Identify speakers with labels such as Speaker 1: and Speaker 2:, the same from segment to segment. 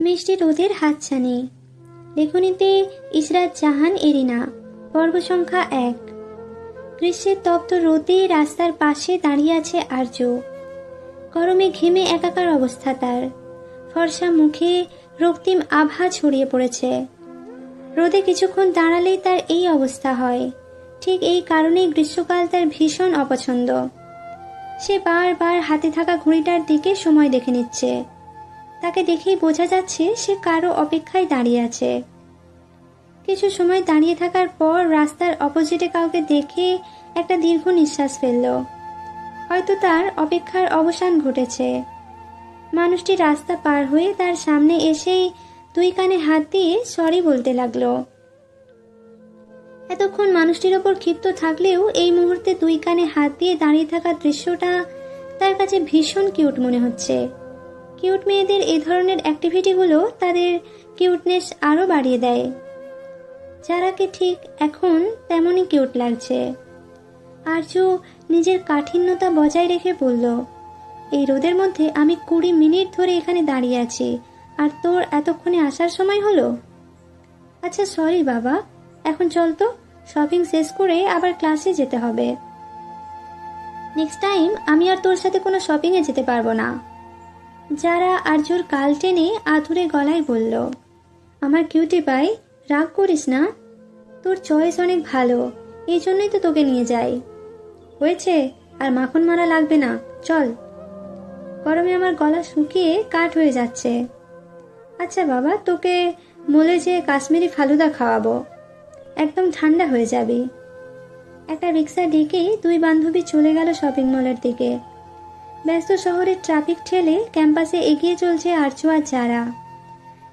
Speaker 1: মিষ্টি রোদের হাতছানি। লেখনীতে ইসরাত জাহান এরিনা পর্ব সংখ্যা এক। গ্রীষ্মের তপ্ত রোদে রাস্তার পাশে দাঁড়িয়ে আছে আর্য। গরমে ঘেমে একাকার অবস্থা তার। ফর্সা মুখে রক্তিম আভা ছড়িয়ে পড়েছে। রোদে কিছুক্ষণ দাঁড়ালেই তার এই অবস্থা হয়। ঠিক এই কারণেই গ্রীষ্মকাল তার ভীষণ অপছন্দ। সে বারবার হাতে থাকা ঘড়িটার দিকে সময় দেখে নিচ্ছে। তাকে দেখেই বোঝা যাচ্ছে সে কারও অপেক্ষায় দাঁড়িয়ে আছে। কিছু সময় দাঁড়িয়ে থাকার পর রাস্তার অপোজিটে কাউকে দেখে একটা দীর্ঘ নিঃশ্বাস ফেলল। হয়তো তার অপেক্ষার অবসান ঘটেছে। মানুষটি রাস্তা পার হয়ে তার সামনে এসেই দুই কানে হাত দিয়ে সরি বলতে লাগল। এতক্ষণ মানুষটির ওপর ক্ষিপ্ত থাকলেও এই মুহূর্তে দুই কানে হাত দিয়ে দাঁড়িয়ে থাকা দৃশ্যটা তার কাছে ভীষণ কিউট মনে হচ্ছে। কিউট মেয়েদের এই ধরনের অ্যাক্টিভিটিগুলো তাদের কিউটনেস আরও বাড়িয়ে দেয়। যারাকে ঠিক এখন তেমনই কিউট লাগছে। আর্য নিজের কাঠিন্যতা বজায় রেখে বলল, এই রোদের মধ্যে আমি কুড়ি মিনিট ধরে এখানে দাঁড়িয়ে আছি, আর তোর এতক্ষণে আসার সময় হলো? আচ্ছা সরি বাবা। এখন চল তো শপিং শেষ করে আবার ক্লাসে যেতে হবে। নেক্সট টাইম আমি আর তোর সাথে কোনো শপিংয়ে যেতে পারব না। যারা আর্যর কাল টেনে আধুরে গলায় বলল, আমার কিউটি পাই রাগ করিস না। তোর চয়েস অনেক ভালো, এই জন্যই তো তোকে নিয়ে যাই। হয়েছে, আর মাখন মারা লাগবে না, চল। গরমে আমার গলা শুকিয়ে কাঠ হয়ে যাচ্ছে। আচ্ছা বাবা, তোকে বলে যে কাশ্মীরি ফালুদা খাওয়াবো, একদম ঠান্ডা হয়ে যাবি। একটা রিক্সা ডেকে দুই বান্ধবী চলে গেল শপিং মলের দিকে। ব্যস্ত শহরের ট্রাফিক ঠেলে ক্যাম্পাসে এগিয়ে চলছে আর্য আর যারা।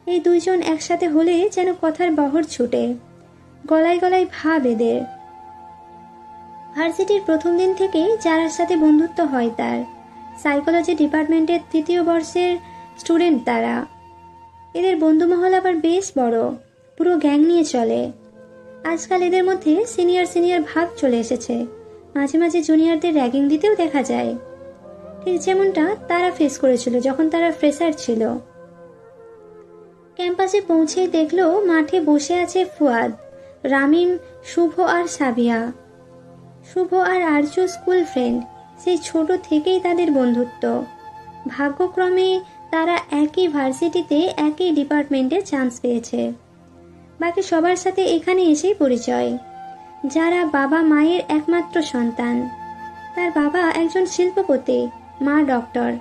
Speaker 1: এই দুইজন একসাথে হলে যেন কথার বহর ছুটে। গলায় গলায় ভাব এদের। ভার্সিটির প্রথম দিন থেকেই যারার সাথে বন্ধুত্ব হয় তার। সাইকোলজি ডিপার্টমেন্টের তৃতীয় বর্ষের স্টুডেন্ট তারা। এদের বন্ধুমহল আবার বেশ বড়, পুরো গ্যাং নিয়ে চলে। আজকাল এদের মধ্যে সিনিয়র সিনিয়র ভাব চলে এসেছে। মাঝে মাঝে জুনিয়রদের র্যাগিং দিতেও দেখা যায়। ঠিক যেমনটা তারা ফেস করেছিল যখন তারা ফ্রেশার ছিল। ক্যাম্পাসে পৌঁছেই দেখল মাঠে বসে আছে ফুয়াদ, রামিম, শুভ আর সাবিয়া। শুভ আর আর্য স্কুল ফ্রেন্ড সেই ছোট থেকেই তাদের বন্ধুত্ব। ভাগ্যক্রমে তারা একই ভার্সিটিতে একই ডিপার্টমেন্টে চান্স পেয়েছে। বাকি সবার সাথে এখানে এসেই পরিচয়। যারা বাবা মায়ের একমাত্র সন্তান। তার বাবা একজন শিল্পপতি মা ডক্টর।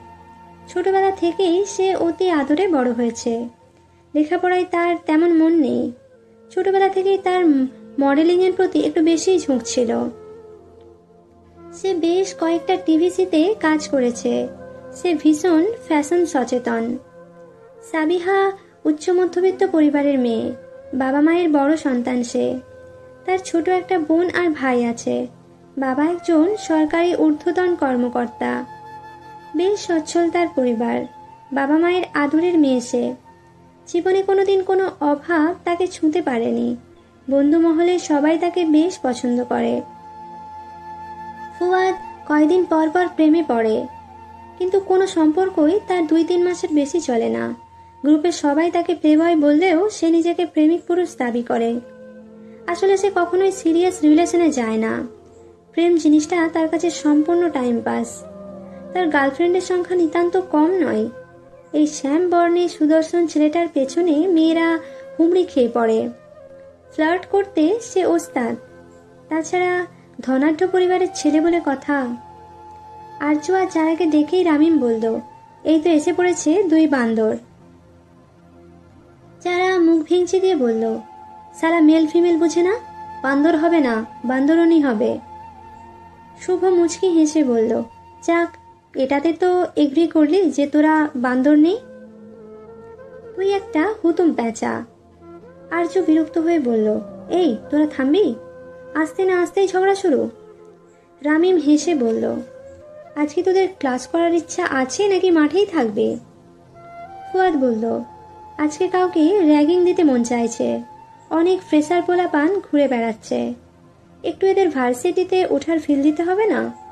Speaker 1: ছোটবেলা থেকেই সে অতি আদরে বড় হয়েছে। লেখাপড়ায় তার তেমন মন নেই। ছোটবেলা থেকেই তার মডেলিংয়ের প্রতি একটু বেশিই ঝোঁক ছিল। সে বেশ কয়েকটা টিভিসিতে কাজ করেছে। সে ভীষণ ফ্যাশন সচেতন। সাবিহা উচ্চ মধ্যবিত্ত পরিবারের মেয়ে। বাবা মায়ের বড় সন্তান সে। তার ছোট একটা বোন আর ভাই আছে। বাবা একজন সরকারি ঊর্ধ্বতন কর্মকর্তা। বেশ সচ্ছল তার পরিবার। বাবা মায়ের আদরের মেয়ে সে। জীবনে কোনোদিন কোনো অভাব তাকে ছুঁতে পারেনি। বন্ধু মহলে সবাই তাকে বেশ পছন্দ করে। ফুয়াদ কয়দিন পর পর প্রেমে পড়ে। কিন্তু কোনো সম্পর্কই তার দুই তিন মাসের বেশি চলে না। গ্রুপের সবাই তাকে প্লেবয় বললেও সে নিজেকে প্রেমিক পুরুষ দাবি করে। আসলে সে কখনোই সিরিয়াস রিলেশনে যায় না। প্রেম জিনিসটা তার কাছে সম্পূর্ণ টাইম পাস। তার গার্লফ্রেন্ডের সংখ্যা নিতান্ত কম নয়। এই শ্যাম বর্ণে সুদর্শন ছেলেটার পেছনে মেয়েরা হুমড়ি খেয়ে পড়ে। ফ্লার্ট করতে সে ওস্তাদ। তাছাড়া ধনাঢ্য পরিবারের ছেলে বলে কথা। আর্য আর যারাকে দেখেই রামিম বলল, এই তো এসে পড়েছে দুই বান্দর। যারা মুখ ভেঙচি দিয়ে বলল সারা মেল ফিমেল বুঝে না? বান্দর হবে না বান্দরনি হবে। শুভ মুচকি হেসে বলল, যাক এটাতে তো এগ্রি করলি যে তোরা বান্দর নেই? তুই একটা হুতুম প্যাঁচা। আর্য বিরক্ত হয়ে বলল, এই, তোরা থামবি? আসতে না আসতেই ঝগড়া শুরু? রামিম হেসে বলল, আজকে তোদের ক্লাস করার ইচ্ছা আছে নাকি মাঠেই থাকবে? ফুয়াদ বলল, আজকে কাউকে র্যাগিং দিতে মন চাইছে। অনেক ফ্রেশার পোলা পান ঘুরে বেড়াচ্ছে। একটু এদের ভার্সিটিতে ওঠার ফিল দিতে হবে না?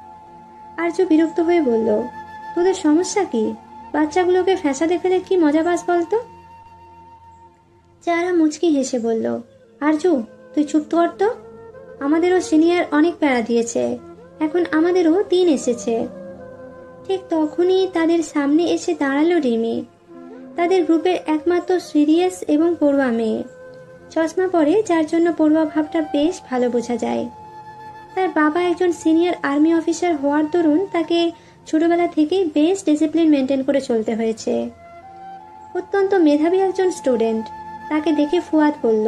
Speaker 1: আর্য বিরক্ত হয়ে বলল, তোদের সমস্যা কি? বাচ্চাগুলোকে ফ্যাসাদে ফেলে কি মজা পাস বলতো? যারা মুচকি হেসে বলল আরজু তুই চুপ কর তো। আমাদেরও সিনিয়র অনেক প্যারা দিয়েছে। এখন আমাদেরও দিন এসেছে। ঠিক তখনই তাদের সামনে এসে দাঁড়াল রিমি। তাদের গ্রুপের একমাত্র সিরিয়াস এবং পড়ুয়া মেয়ে। চশমা পরে যার জন্য পড়ুয়া ভাবটা বেশ ভালো বোঝা যায়। তার বাবা একজন সিনিয়র আর্মি অফিসার হওয়ার দরুন তাকে ছোটবেলা থেকেই বেশ ডিসিপ্লিন মেনটেন করে চলতে হয়েছে। অত্যন্ত মেধাবী একজন স্টুডেন্ট তাকে দেখে ফুয়াদ বলল,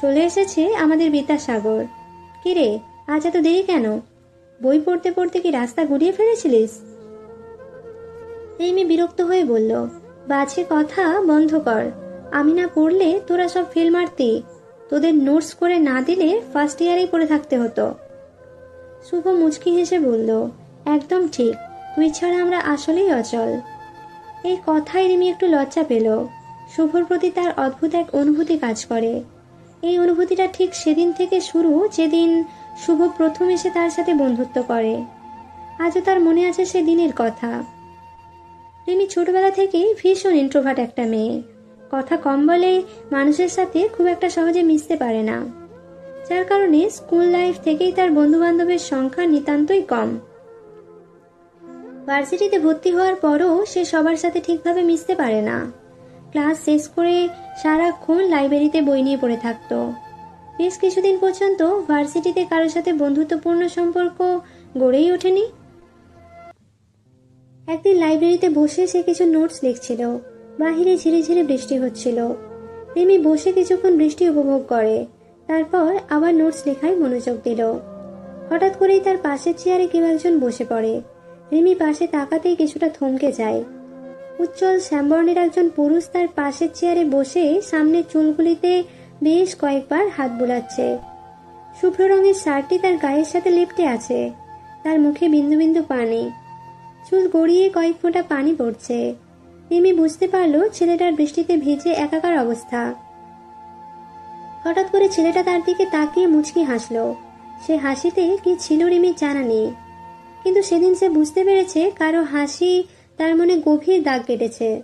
Speaker 1: চলে এসেছে আমাদের বিদ্যাসাগর। কিরে আজ এত দেরি কেন? বই পড়তে পড়তে কি রাস্তা গুড়িয়ে ফেলেছিলিস? রিমি বিরক্ত হয়ে বলল, বাজে কথা, বন্ধ কর। আমি না পড়লে তোরা সব ফেল মারতি। তোদের নোটস করে না দিলে ফার্স্ট ইয়ারেই পড়ে থাকতে হতো। শুভ মুচকি হেসে বলল, একদম ঠিক। তুই ছাড়া আমরা আসলেই অচল। এই কথায় রিমি একটু লজ্জা পেল। শুভর প্রতি তার অদ্ভুত এক অনুভূতি কাজ করে। এই অনুভূতিটা ঠিক সেদিন থেকে শুরু যেদিন শুভ প্রথম এসে তার সাথে বন্ধুত্ব করে। আজও তার মনে আছে সে দিনের কথা। রিমি ছোটবেলা থেকেই ভীষণ ইন্ট্রোভার্ট একটা মেয়ে। কথা কম বলে মানুষের সাথে খুব একটা সহজে মিশতে পারে না। যার কারণে স্কুল লাইফ থেকেই তার বন্ধু বান্ধবের সংখ্যা নিতান্তই কম। ভার্সিটিতে ভর্তি হওয়ার পরও সে সবার সাথে ঠিকভাবে মিশতে পারে না। ক্লাস শেষ করে সারাক্ষণ লাইব্রেরিতে বই নিয়ে পড়ে থাকতো। বেশ কিছুদিন পর্যন্ত ভার্সিটিতে কারোর সাথে বন্ধুত্বপূর্ণ সম্পর্ক গড়েই ওঠেনি। একদিন লাইব্রেরিতে বসে সে কিছু নোটস লিখছিল। বাহিরে ঝিরে ঝিরে বৃষ্টি হচ্ছিল। রিমি বসে কিছুক্ষণ বৃষ্টি উপভোগ করে। তারপর আবার নোটস লেখায় মনোযোগ দিল। হঠাৎ করেই তার পাশের চেয়ারে কেউ একজন বসে পড়ে। রিমি পাশে তাকাতেই কিছুটা থমকে যায়। উজ্জ্বল শ্যামবর্ণের একজন পুরুষ তার পাশের চেয়ারে বসে সামনের চুলগুলিতে বেশ কয়েকবার হাত বুলাচ্ছে। শুভ্র রঙের শার্টটি তার গায়ের সাথে লেপটে আছে। তার মুখে বিন্দু বিন্দু পানি। চুল গড়িয়ে কয়েক ফোঁটা পানি পড়ছে। রিমি বুঝতে পারল ছেলেটার বৃষ্টিতে ভিজে একাকার অবস্থা। হঠাৎ করে ছেলেটা তার দিকে তাকিয়ে মুচকি হাসল। সে হাসিতে কি ছিল রিমির জানা নেই। কিন্তু সেদিন সে বুঝতে পেরেছে কারও হাসি তার মনে গভীর দাগ কেটেছে।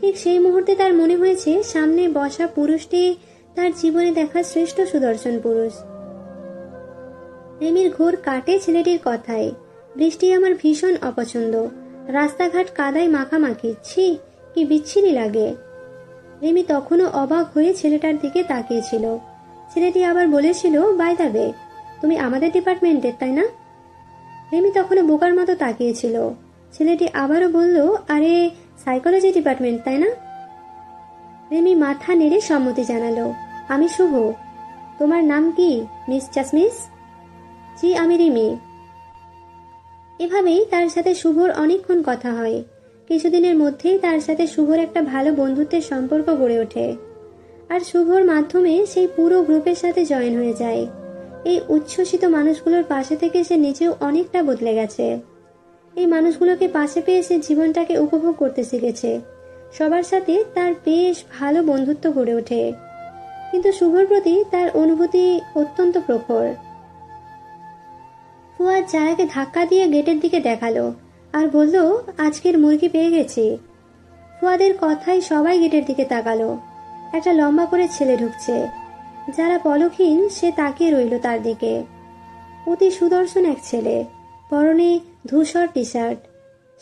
Speaker 1: ঠিক সেই মুহূর্তে তার মনে হয়েছে, সামনে বসা পুরুষটি তার জীবনে দেখা শ্রেষ্ঠ সুদর্শন পুরুষ। রেমির ঘোর কাটে ছেলেটির কথায়। বৃষ্টি আমার ভীষণ অপছন্দ। রাস্তাঘাট কাদায় মাখামাখি। ছি, কি বিচ্ছিরি লাগে। রেমি তখনও অবাক হয়ে ছেলেটার দিকে তাকিয়েছিল। ছেলেটি আবার বলেছিল বাই দাবে তুমি আমাদের ডিপার্টমেন্টের, তাই না? রেমি তখনও বোকার মতো তাকিয়েছিল। ছেলেটি আবারও বলল, আরে, সাইকোলজি ডিপার্টমেন্ট, তাই না? রেমি মাথা নেড়ে সম্মতি জানালো, আমি শুভ। তোমার নাম কি, মিস চাসমিস জি, আমি রিমি। এভাবেই তার সাথে শুভর অনেকক্ষণ কথা হয়। কিছুদিনের মধ্যেই তার সাথে শুভর একটা ভালো বন্ধুত্বের সম্পর্ক গড়ে ওঠে। আর শুভর মাধ্যমে সেই পুরো গ্রুপের সাথে জয়েন হয়ে যায়। এই উচ্ছ্বসিত মানুষগুলোর পাশে থেকে সে নিজেও অনেকটা বদলে গেছে। এই মানুষগুলোকে পাশে পেয়ে সে জীবনটাকে উপভোগ করতে শিখেছে। সবার সাথে তার বেশ ভালো বন্ধুত্ব গড়ে ওঠে। কিন্তু শুভর প্রতি তার অনুভূতি অত্যন্ত প্রখর। ফুয়াদ জারাকে ধাক্কা দিয়ে গেটের দিকে দেখাল। আর বলল, আজকের মুরগি পেয়ে গেছি। ফুয়াদের কথাই সবাই গেটের দিকে তাকালো। একটা লম্বা করে ছেলে ঢুকছে। যারা পলকহীন, সে তাকিয়ে রইল তার দিকে। অতি সুদর্শন এক ছেলে, পরনে ধূসর টি শার্ট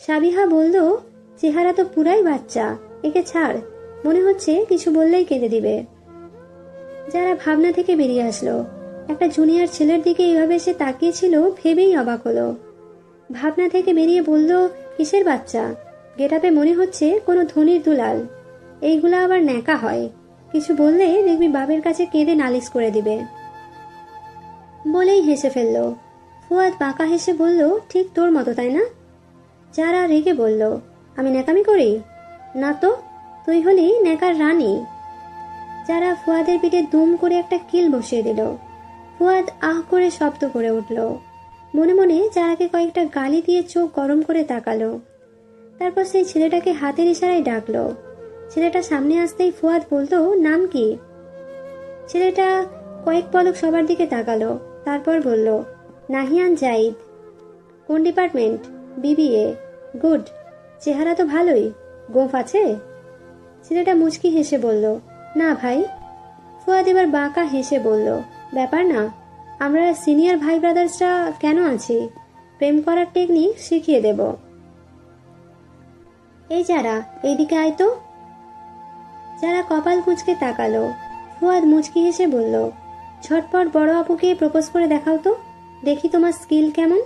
Speaker 1: সাবিহা বলল, চেহারা তো পুরাই বাচ্চা, একে ছাড়। মনে হচ্ছে কিছু বললেই কেঁদে দিবে। যারা ভাবনা থেকে বেরিয়ে আসলো, একটা জুনিয়র ছেলের দিকে এইভাবে সে তাকিয়েছিল, ভেবেই অবাক হলো। ভাবনা থেকে বেরিয়ে বলল, কিসের বাচ্চা? গেটাপে মনে হচ্ছে কোনো ধনির দুলাল। এইগুলা আবার ন্যাকা হয়। কিছু বললে দেখবি বাবের কাছে কেঁদে নালিশ করে দিবে। বলেই হেসে ফেলল। ফুয়াদ বাঁকা হেসে বলল, ঠিক তোর মতো, তাই না? যারা রেগে বলল, আমি ন্যাকামি করি? না তো, তুই হলি ন্যাকার রানী। যারা ফুয়াদের পিঠে দুম করে একটা কিল বসিয়ে দিল। ফুয়াদ আহ করে শব্দ করে উঠল। মনে মনে যারাকে কয়েকটা গালি দিয়ে চোখ গরম করে তাকালো। তারপর সেই ছেলেটাকে হাতের ইশারায় ডাকলো। ছেলেটা সামনে আসতেই ফুয়াদ বলতো, নাম কি? ছেলেটা কয়েক পলক সবার দিকে তাকালো, তারপর বলল, নাহিয়ান জাইদ। কোন ডিপার্টমেন্ট? বিবিএ। গুড। চেহারা তো ভালোই। গোফ আছে? ছেলেটা মুচকি হেসে বলল, না ভাই। ফুয়াদ এবার বাঁকা হেসে বলল, ব্যাপার না। আমরা সিনিয়র ভাই ব্রাদার্সরা কেন আছি? প্রেম করার টেকনিক শিখিয়ে দেব। এই যারা, এইদিকে আয় তো। যারা কপাল কুঁচকে তাকালো, ফুয়াদ মুচকি হেসে বলল ঝটপট বড় আপুকে প্রপোজ করে দেখাও তো, দেখি তোমার স্কিল কেমন?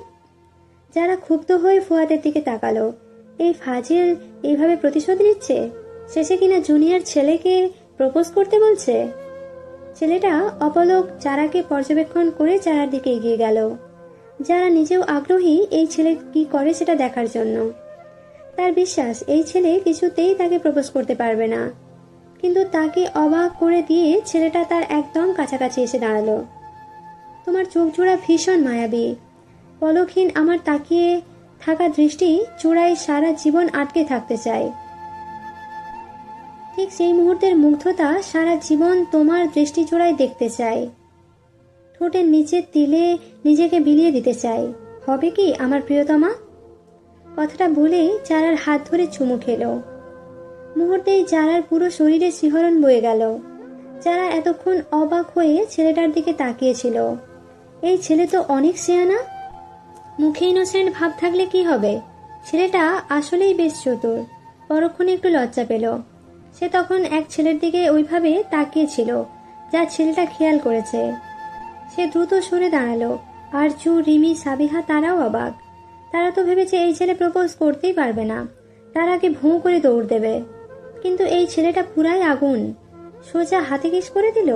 Speaker 1: যারা ক্ষুব্ধ হয়ে ফুয়াদের দিকে তাকালো, এই ফাজিল এইভাবে প্রতিশোধ নিচ্ছে? শেষে কিনা জুনিয়র ছেলেকে প্রপোজ করতে বলছে? ছেলেটা অপলক চারাকে পর্যবেক্ষণ করে চারার দিকে এগিয়ে গেল। যারা নিজেও আগ্রহী এই ছেলে কি করে সেটা দেখার জন্য। তার বিশ্বাস, এই ছেলে কিছুতেই তাকে প্রপোজ করতে পারবে না। কিন্তু তাকে অবাক করে দিয়ে ছেলেটা তার একদম কাছাকাছি এসে দাঁড়াল। তোমার চোখ জোড়া ভীষণ মায়াবী। পলকহীন আমার তাকিয়ে থাকা দৃষ্টি চূড়ায় সারা জীবন আটকে থাকতে চায়। ঠিক সেই মুহূর্তের মুগ্ধতা সারা জীবন তোমার দৃষ্টি চূড়ায় দেখতে চাই। ঠোঁটের নিচের তিলে নিজেকে বিলিয়ে দিতে চাই। হবে কি, আমার প্রিয়তমা? কথাটা বলে চারার হাত ধরে চুমু খেলো। মুহূর্তেই চারার পুরো শরীরে শিহরণ বয়ে গেল। যারা এতক্ষণ অবাক হয়ে ছেলেটার দিকে তাকিয়েছিল। এই ছেলে তো অনেক শেয়ানা। মুখে ইনোসেন্ট ভাব থাকলে কি হবে? ছেলেটা আসলেই বেশ চতুর। পরক্ষণে একটু লজ্জা পেল। সে তখন এক ছেলের দিকে ওইভাবে তাকিয়েছিল, যা ছেলেটা খেয়াল করেছে। সে দ্রুত সরে দাঁড়াল। আরজু রিমি, সাবিহা তারাও অবাক। তারা তো ভেবেছে এই ছেলে প্রপোজ করতেই পারবে না। তার আগে ভুঁ করে দৌড় দেবে। কিন্তু এই ছেলেটা পুরাই আগুন। সোজা হাতে কিস করে দিল?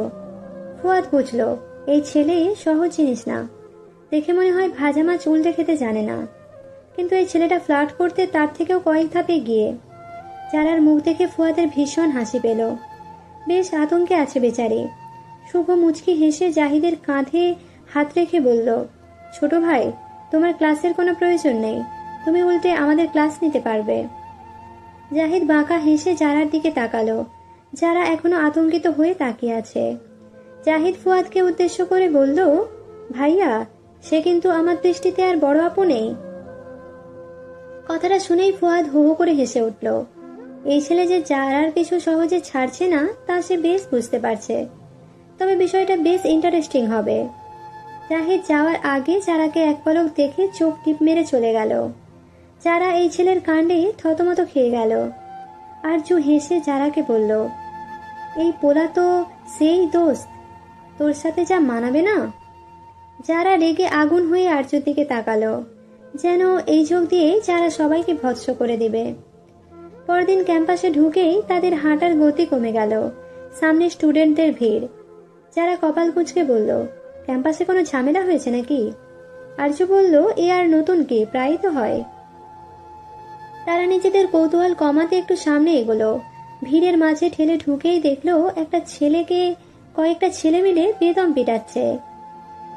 Speaker 1: ফুয়াদ বুঝলো, এই ছেলে সহজ জিনিস না। দেখে মনে হয় ভাজা মাছ উল্টে খেতে জানে না। কিন্তু এই ছেলেটা ফ্লার্ট করতে তার থেকেও কয়েক ধাপে গিয়ে চারার মুখ দেখে ফুয়াদের ভীষণ হাসি পেল। বেশ আতঙ্কে আছে বেচারি। শুভ মুচকি হেসে জাহিদের কাঁধে হাত রেখে বলল, ছোট ভাই, তোমার ক্লাসের কোনো প্রয়োজন নেই। তুমি উল্টে আমাদের ক্লাস নিতে পারবে। জাহিদ বাঁকা হেসে যারার দিকে তাকালো। যারা এখনও আতঙ্কিত হয়ে তাকিয়ে আছে। জাহিদ ফুয়াদকে উদ্দেশ্য করে বলল, ভাইয়া, সে কিন্তু আমার দৃষ্টিতে আর বড় আপু নেই। কথাটা শুনেই ফুয়াদ হো করে হেসে উঠল। এই ছেলে যে যার আর কিছু সহজে ছাড়ছে না, তা সে বেশ বুঝতে পারছে। তবে বিষয়টা বেশ ইন্টারেস্টিং হবে। জাহিদ যাওয়ার আগে যারাকে এক পলক দেখে চোখ টিপ মেরে চলে গেল। যারা এই ছেলের কাণ্ডে থতমত খেয়ে গেল। আরজু হেসে যারাকে বলল, এই পোলা তো সেই দোস্ত, তোর সাথে যা মানাবে না? যারা রেগে আগুন হয়ে আর্যর দিকে তাকালো, যেন এই যোগ দিয়ে যারা সবাইকে ভৎস করে দিবে। পরদিন ক্যাম্পাসে ঢুকেই তাদের হাঁটার গতি কমে গেল। সামনে স্টুডেন্টদের ভিড়। যারা কপাল কুচকে বলল, ক্যাম্পাসে কোনো ঝামেলা হয়েছে নাকি? আর্য বলল, এ আর নতুন কি, প্রায়ই তো হয়। তারা নিজেদের কৌতূহল কমাতে একটু সামনে এগোলো। ভিড়ের মাঝে ঠেলে ঢুকেই দেখল, একটা ছেলেকে কয়েকটা ছেলে মিলে বেদম পিটাচ্ছে।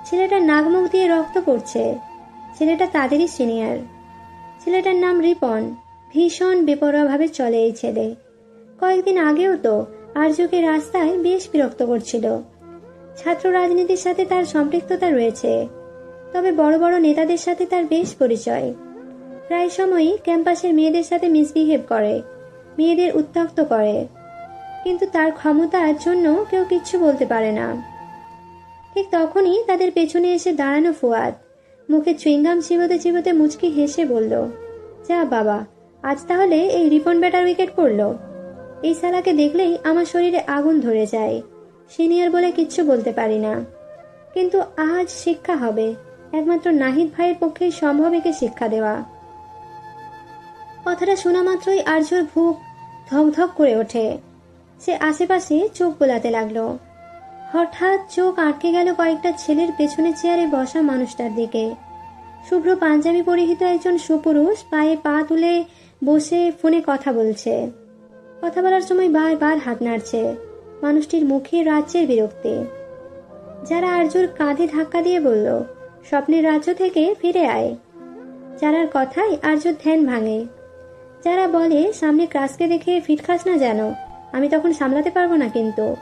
Speaker 1: ছেলেটার নাকমুখ দিয়ে রক্ত পড়ছে। ছেলেটা তাদেরই সিনিয়র। ছেলেটার নাম রিপন। ভীষণ বেপরোয়াভাবে চলে এই ছেলে। কয়েকদিন আগেও তো আর্যকে রাস্তায় বেশ বিরক্ত করছিল। ছাত্র রাজনীতির সাথে তার সম্পৃক্ততা রয়েছে, তবে বড় বড় নেতাদের সাথে তার বেশ পরিচয়। প্রায় সময়ই ক্যাম্পাসের মেয়েদের সাথে মিসবিহেভ করে, মেয়েদের উত্তক্ত করে। কিন্তু তার ক্ষমতার জন্য কেউ কিচ্ছু বলতে পারে না। ঠিক তখনই তাদের পেছনে এসে দাঁড়ানো ফুয়াদ, মুখে চুইংগাম চিবোতে চিবোতে মুচকি হেসে বলল, যা বাবা আজ তাহলে এই রিপন ব্যাটার উইকেট পড়ল। এই সালাকে দেখলেই আমার শরীরে আগুন ধরে যায়। সিনিয়র বলে কিচ্ছু বলতে পারি না। কিন্তু আজ শিক্ষা হবে। একমাত্র নাহিদ ভাইয়ের পক্ষেই সম্ভব একে শিক্ষা দেওয়া। কথাটা শোনা মাত্রই আর্যর ধক করে ওঠে। সে আশেপাশে চোখ বোলাতে লাগল। হঠাৎ চোখ আটকে গেল কয়েকটা ছেলের পেছনে চেয়ারে বসা মানুষটার দিকে। শুভ্র পাঞ্জাবি পরিহিত একজন সুপুরুষ পায়ে পা তুলে বসে ফোনে কথা বলছে। কথা বলার সময় বারবার হাত নাড়ছে মানুষটির মুখে রাজ্যের বিরক্তি। যারা আর্যুর কাঁধে ধাক্কা দিয়ে বলল, স্বপ্নের রাজ্য থেকে ফিরে আয়। যারার কথাই আর্যর ধ্যান ভাঙে। যারা বলে, সামনে ক্রাসকে দেখে ফিট খাস না যেন, আমি তখন সামলাতে পারব না কিন্তু।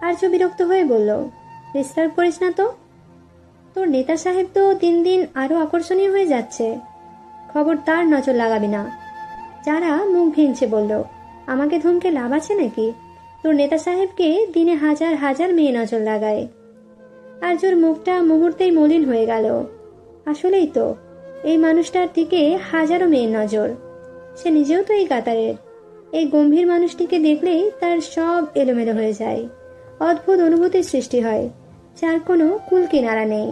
Speaker 1: আর্য বিরক্ত হয়ে বলল, ডিস্টার্ব করিস না তো। তোর নেতা সাহেব তো দিন দিন আরও আকর্ষণীয় হয়ে যাচ্ছে। খবর তার নজর লাগাবি না। যারা মুখ ভেঙছে বলল, আমাকে ধমকে লাভ আছে নাকি? তোর নেতা সাহেবকে দিনে হাজার হাজার মেয়ে নজর লাগায়। আর্যর মুখটা মুহূর্তেই মলিন হয়ে গেল। আসলেই তো, এই মানুষটার দিকে হাজারো মেয়ের নজর। সে নিজেও তো এই কাতারের। এই গম্ভীর মানুষটিকে দেখলেই তার সব এলোমেলো হয়ে যায়। অদ্ভুত অনুভূতির সৃষ্টি হয়, যার কোনো কুল কিনারা নেই।